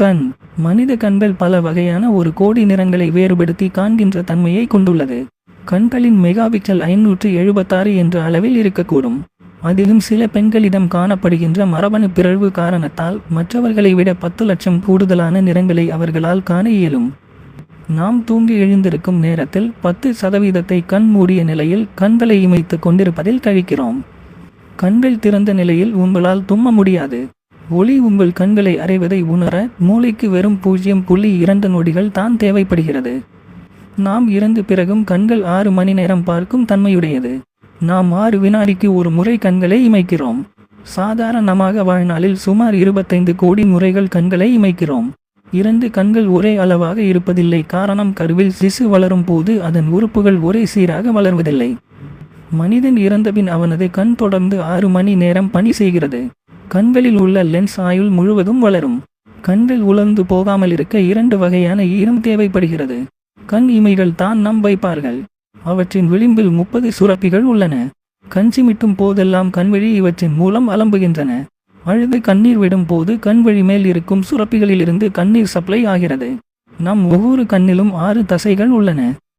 கண். மனித கண்கள் பல வகையான ஒரு கோடி நிறங்களை வேறுபடுத்தி காண்கின்ற தன்மையை கொண்டுள்ளது. கண்களின் மெகாபிக்சல் ஐநூற்று எழுபத்தாறு என்ற அளவில் இருக்கக்கூடும். அதிலும் சில பெண்களிடம் காணப்படுகின்ற மரபணு பிறழ்வு காரணத்தால் மற்றவர்களை விட பத்து லட்சம் கூடுதலான நிறங்களை அவர்களால் காண இயலும். நாம் தூங்கி எழுந்திருக்கும் நேரத்தில் பத்து சதவீதத்தை கண் மூடிய நிலையில் கண்களை இமைத்து கொண்டிருப்பதில் கழிக்கிறோம் கண்கள் திறந்த நிலையில் உங்களால் தும்ம முடியாது. ஒளி உங்கள் கண்களை அறைவதை உணர மூளைக்கு வெறும் பூஜ்ஜியம் புள்ளி இரண்டு நொடிகள் தான் தேவைப்படுகிறது. நாம் இறந்த பிறகும் கண்கள் ஆறு மணி நேரம் பார்க்கும் தன்மையுடையது. நாம் ஆறு வினாடிக்கு ஒரு முறை கண்களை இமைக்கிறோம். சாதாரணமாக வாழ்நாளில் சுமார் இருபத்தைந்து கோடி முறைகள் கண்களை இமைக்கிறோம். இரண்டு கண்கள் ஒரே அளவாக இருப்பதில்லை காரணம் கருவில் சிசு வளரும் போது அதன் உறுப்புகள் ஒரே சீராக வளர்வதில்லை. மனிதன் இறந்தபின் அவனது கண் தொடர்ந்து ஆறு மணி நேரம் பணி செய்கிறது. கண்களில் உள்ள லென்ஸ் ஆயுள் முழுவதும் வளரும். கண்கள் உலர்ந்து போகாமல் இருக்க இரண்டு வகையான ஈரம் தேவைப்படுகிறது. கண் இமைகள் தான் நம் வைப்பார்கள். அவற்றின் விளிம்பில் முப்பது சுரப்பிகள் உள்ளன. கண் சிமிட்டும் போதெல்லாம் கண்வழி இவற்றின் மூலம் அலம்புகின்றன. அழுது கண்ணீர் விடும் போது கண்வழி மேல் இருக்கும் சுரப்பிகளிலிருந்து கண்ணீர் சப்ளை ஆகிறது. நம் ஒவ்வொரு கண்ணிலும் ஆறு தசைகள் உள்ளன.